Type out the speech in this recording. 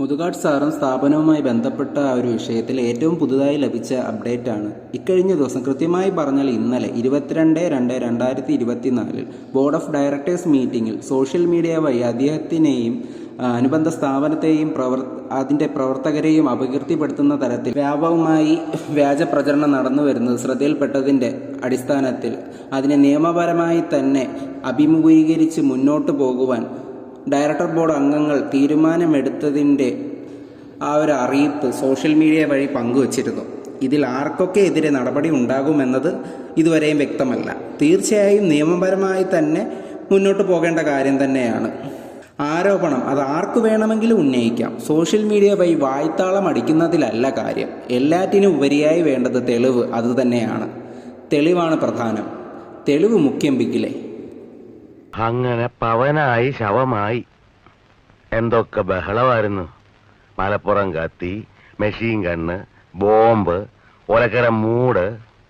മുതുകാട് സാറും സ്ഥാപനവുമായി ബന്ധപ്പെട്ട ആ ഒരു വിഷയത്തിൽ ഏറ്റവും പുതുതായി ലഭിച്ച അപ്ഡേറ്റ് ആണ് ഇക്കഴിഞ്ഞ ദിവസം കൃത്യമായി പറഞ്ഞാൽ ഇന്നലെ ഇരുപത്തിരണ്ട് രണ്ട് രണ്ടായിരത്തി ഇരുപത്തിനാലിൽ ബോർഡ് ഓഫ് ഡയറക്ടേഴ്സ് മീറ്റിംഗിൽ സോഷ്യൽ മീഡിയ വഴി അദ്ദേഹത്തിനെയും അനുബന്ധ സ്ഥാപനത്തെയും പ്രവർ അതിന്റെ പ്രവർത്തകരെയും അപകീർത്തിപ്പെടുത്തുന്ന തരത്തിൽ വ്യാപകമായി വ്യാജ പ്രചരണം നടന്നു വരുന്നത് ശ്രദ്ധയിൽപ്പെട്ടതിന്റെ അടിസ്ഥാനത്തിൽ അതിനെ നിയമപരമായി തന്നെ അഭിമുഖീകരിച്ച് മുന്നോട്ട് പോകുവാൻ ഡയറക്ടർ ബോർഡ് അംഗങ്ങൾ തീരുമാനമെടുത്തതിന്റെ ആ ഒരു അറിയിപ്പ് സോഷ്യൽ മീഡിയ വഴി പങ്കുവച്ചിരുന്നു. ഇതിൽ ആർക്കൊക്കെ എതിരെ നടപടി ഉണ്ടാകുമെന്നത് ഇതുവരെയും വ്യക്തമല്ല. തീർച്ചയായും നിയമപരമായി തന്നെ മുന്നോട്ട് പോകേണ്ട കാര്യം തന്നെയാണ്. ആരോപണം അത് ആർക്ക് വേണമെങ്കിലും ഉന്നയിക്കാം. സോഷ്യൽ മീഡിയ വഴി വായ്ത്താളം അടിക്കുന്നതിലല്ല കാര്യം. എല്ലാറ്റിനും ഉപരിയായി വേണ്ടത് തെളിവ് അതുതന്നെയാണ് തെളിവാണ് പ്രധാനം. തെളിവ് മുഖ്യം ബിഗിലെ അങ്ങനെ പവനായി ശവമായി. എന്തൊക്കെ ബഹളമായിരുന്നു. മലപ്പുറം കത്തി മെഷീൻ കണ്ണ് ബോംബ് ഒലക്കര മൂട്.